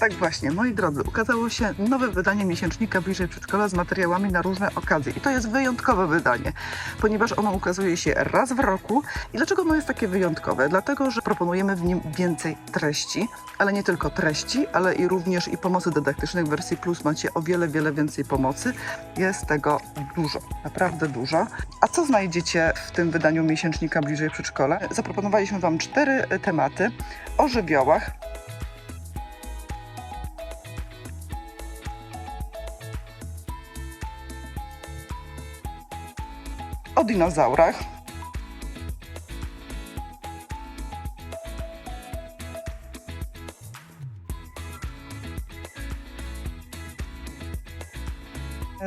Tak właśnie, moi drodzy, ukazało się nowe wydanie miesięcznika Bliżej Przedszkola z materiałami na różne okazje. I to jest wyjątkowe wydanie, ponieważ ono ukazuje się raz w roku. I dlaczego ono jest takie wyjątkowe? Dlatego, że proponujemy w nim więcej treści, ale nie tylko treści, ale i również i pomocy dydaktycznej. W wersji plus macie o wiele, wiele więcej pomocy. Jest tego dużo, naprawdę dużo. A co znajdziecie w tym wydaniu miesięcznika Bliżej Przedszkola? Zaproponowaliśmy Wam cztery tematy o żywiołach, o dinozaurach,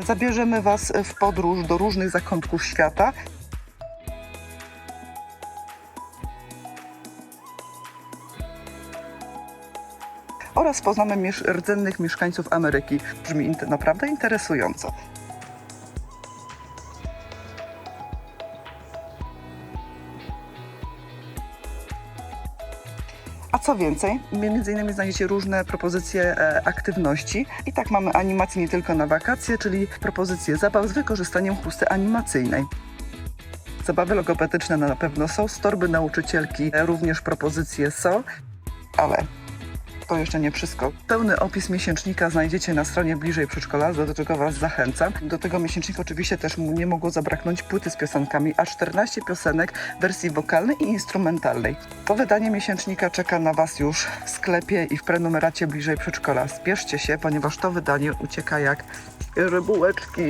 Zabierzemy Was w podróż do różnych zakątków świata. Oraz poznamy rdzennych mieszkańców Ameryki. Brzmi naprawdę interesująco. A co więcej, między innymi znajdziecie różne propozycje e, aktywności. I tak mamy animacje nie tylko na wakacje, czyli propozycje zabaw z wykorzystaniem chusty animacyjnej. Zabawy logopedyczne na pewno są, z torby nauczycielki e, również propozycje są, ale to jeszcze nie wszystko. Pełny opis miesięcznika znajdziecie na stronie bliżej przedszkola, do czego Was zachęcam. Do tego miesięcznika oczywiście też nie mogło zabraknąć płyty z piosenkami, aż 14 piosenek w wersji wokalnej i instrumentalnej. To wydanie miesięcznika czeka na Was już w sklepie i w prenumeracie bliżej przedszkola. Spieszcie się, ponieważ to wydanie ucieka jak rebułeczki.